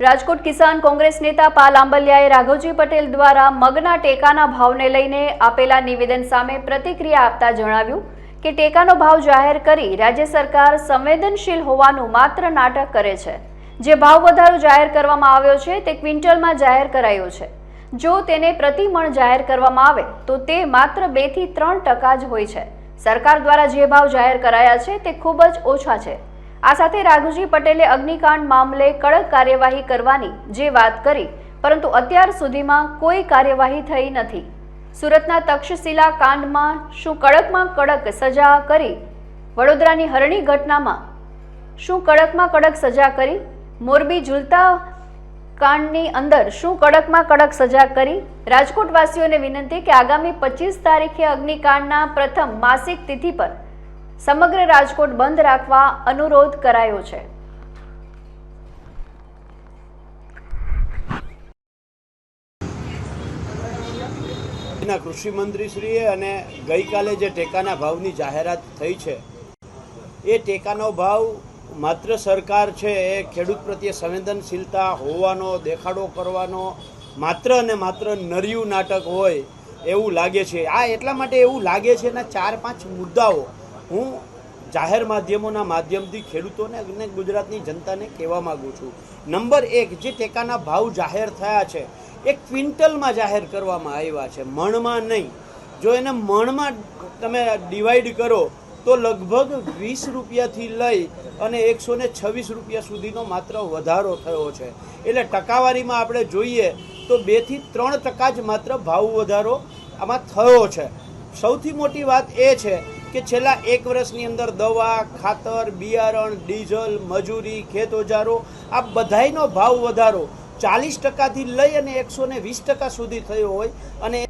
રાજકોટ કિસાન કોંગ્રેસ નેતા પાલ આંબલિયાએ રાઘવજી પટેલ દ્વારા મગના ટેકાના ભાવને લઈને આપેલા નિવેદન સામે પ્રતિક્રિયા આપતા જણાવ્યું કે ટેકાનો ભાવ જાહેર કરી રાજ્ય સરકાર સંવેદનશીલ હોવાનું માત્ર નાટક કરે છે. જે ભાવ વધારો જાહેર કરવામાં આવ્યો છે, તે ક્વિન્ટલમાં જાહેર કરાયો છે. જો તેને પ્રતિમણ જાહેર કરવામાં આવે, તો તે માત્ર બેથી ત્રણ ટકા જ હોય છે. સરકાર દ્વારા જે ભાવ જાહેર કરાયા છે, તે ખૂબ જ ઓછા છે. આ સાથે રાઘુજી પટેલે અગ્નિકાંડ મામલે કડક કાર્યવાહી કરવાની જે વાત કરી, પરંતુ અત્યાર સુધીમાં કોઈ કાર્યવાહી થઈ નથી. સુરતના તક્ષશિલા કાંડમાં શું કડકમાં કડક સજા કરી, વડોદરાની હરણી ઘટનામાં શું કડકમાં કડક સજા કરી, મોરબી ઝૂલતા કાંડની અંદર શું કડકમાં કડક સજા કરી? રાજકોટવાસીઓને વિનંતી કે આગામી પચીસ તારીખે અગ્નિકાંડના પ્રથમ માસિક તિથિ પર સમગ્ર રાજકોટ બંધ રાખવા અનુરોધ કરાયો છે. ના, કૃષિ મંત્રીશ્રીએ અને ગઈકાલે જે ટેકાના ભાવની જાહેરાત થઈ છે, એ ટેકાનો ભાવ માત્ર સરકાર છે, એ ખેડૂત પ્રત્યે સંવેદનશીલતા હોવાનો, દેખાડો કરવાનો, માત્ર અને માત્ર નર્યું નાટક હોય એવું લાગે છે. આ એટલા માટે એવું લાગે છે એના ચાર પાંચ મુદ્દાઓ હું જાહેર માધ્યમોના માધ્યમથી ખેડૂતોને અને ગુજરાતની જનતાને કહેવા માગું છું. નંબર એક, જે ટેકાના ભાવ જાહેર થયા છે, એ ક્વિન્ટલમાં જાહેર કરવામાં આવ્યા છે, મણમાં નહીં. જો એને મણમાં તમે ડિવાઈડ કરો, તો લગભગ વીસ રૂપિયાથી લઈ અને એકસો ને છવ્વીસ રૂપિયા સુધીનો માત્ર વધારો થયો છે. એટલે ટકાવારીમાં આપણે જોઈએ તો બેથી ત્રણ ટકા જ માત્ર ભાવ વધારો આમાં થયો છે. સૌથી મોટી વાત એ છે કે છેલ્લા એક વર્ષની અંદર દવા, ખાતર, બિયારણ, ડીઝલ, મજૂરી ખેત ઓજારો આ બધાયનો ભાવ વધારો ચાલીસ ટકાથી લઈ અને એકસો વીસ ટકા સુધી થયો હોય અને